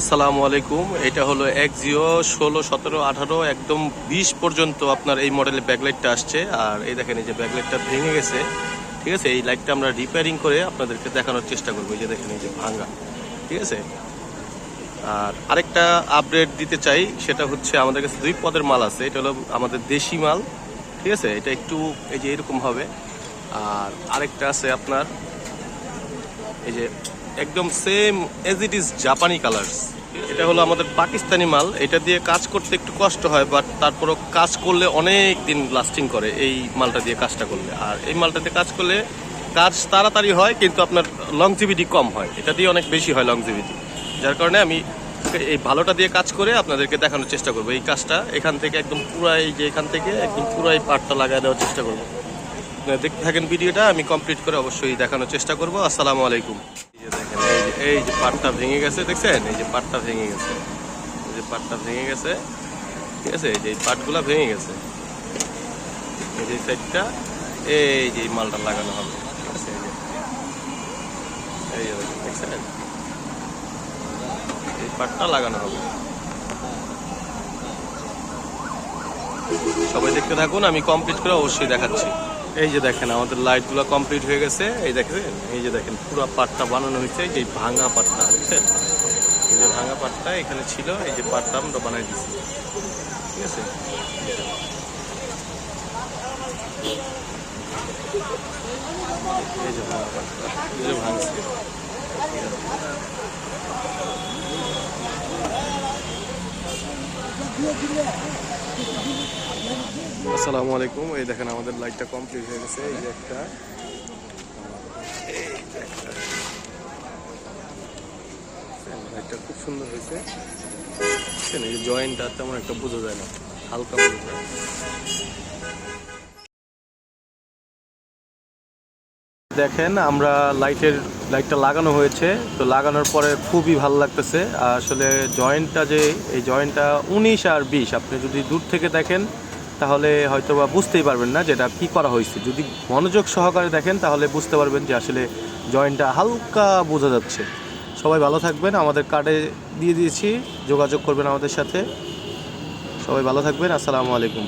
আসসালামু আলাইকুম। এটা হলো এক জিও ষোলো, সতেরো, আঠারো, একদম বিশ পর্যন্ত আপনার এই মডেলের ব্যাকলাইটটা আসছে। আর এই দেখেন, এই যে ব্যাকলাইটটা ভেঙে গেছে, ঠিক আছে? এই লাইটটা আমরা রিপেয়ারিং করে আপনাদেরকে দেখানোর চেষ্টা করব। এই যে দেখেন, এই যে ভাঙ্গা, ঠিক আছে? আর আরেকটা আপডেট দিতে চাই, সেটা হচ্ছে আমাদের কাছে দুই পদের মাল আছে। এটা হলো আমাদের দেশি মাল, ঠিক আছে? এটা একটু, এই যে এরকম হবে। আর আরেকটা আছে আপনার, এই যে একদম সেম এজ ইট ইজ জাপানি কালার্স এটা হলো আমাদের পাকিস্তানি মাল। এটা দিয়ে কাজ করতে একটু কষ্ট হয় বাট তারপরও কাজ করলে অনেক দিন লাস্টিং করে এই মালটা দিয়ে কাজটা করলে। আর এই মালটা দিয়ে কাজ করলে কাজ তাড়াতাড়ি হয়, কিন্তু আপনার লংজিভিটি কম হয়। এটা দিয়ে অনেক বেশি হয় লংজিভিটি যার কারণে আমি এই ভালোটা দিয়ে কাজ করে আপনাদেরকে দেখানোর চেষ্টা করব। এই কাজটা এখান থেকে একদম পুরা এই যে এখান থেকে একদম পুরাই পাটটা লাগাই দেওয়ার চেষ্টা করব। দেখতে থাকেন ভিডিওটা, আমি কমপ্লিট করে অবশ্যই দেখানোর চেষ্টা করব। আসসালামু আলাইকুম। এই যে পাটটা ভেঙে গেছে, দেখছেন? এই যে পাটটা ভেঙে গেছে। এই যে পাটটা ভেঙে গেছে, ঠিক আছে? এই যে পাটগুলা ভেঙে গেছে। এই যে সাইডটা, এই যে মালটা লাগানো হবে, ঠিক আছে? এই যে দেখছেন? এই পাটটা লাগানো হবে। সবাই দেখতে থাকুন, আমি কমপ্লিট করে অবশ্যই দেখাচ্ছি। এই যে দেখেন, আমাদের লাইটগুলো কমপ্লিট হয়ে গেছে। এই দেখেন, এই যে দেখেন, পুরো পাটটা বানানো হয়েছে এই যে ভাঙা পাটটা দেখছেন এই যে ভাঙা পাটটা এখানে ছিল, এই যে পাটটা আমরা বানাই দিচ্ছি ঠিক আছে? এই যে ভাঙা পাটটা, এই যে ভাঙছে। আসসালামু আলাইকুম। এই দেখেন আমাদের লাইটটা কমপ্লিট হয়ে গেছে। এই একটা। লাইটটা খুব সুন্দর হয়েছে। এই জয়েন্টটা তেমন একটা বোঝা যায় না। হালকা বোঝা যায়। দেখেন, আমরা লাইটের লাইটটা লাগানো হয়েছে। তো লাগানোর পরে খুবই ভালো লাগতেছে। আসলে জয়েন্টটা যে, এই জয়েন্টটা উনিশ আর বিশ। আপনি যদি দূর থেকে দেখেন তাহলে হয়তো বা বুঝতেই পারবেন না যেটা কী করা হয়েছে। যদি মনোযোগ সহকারে দেখেন, তাহলে বুঝতে পারবেন যে আসলে জয়েন্টটা হালকা বোঝা যাচ্ছে। সবাই ভালো থাকবেন। আমাদের কার্ডে দিয়ে দিয়েছি। যোগাযোগ করবেন আমাদের সাথে। সবাই ভালো থাকবেন। আসসালামু আলাইকুম।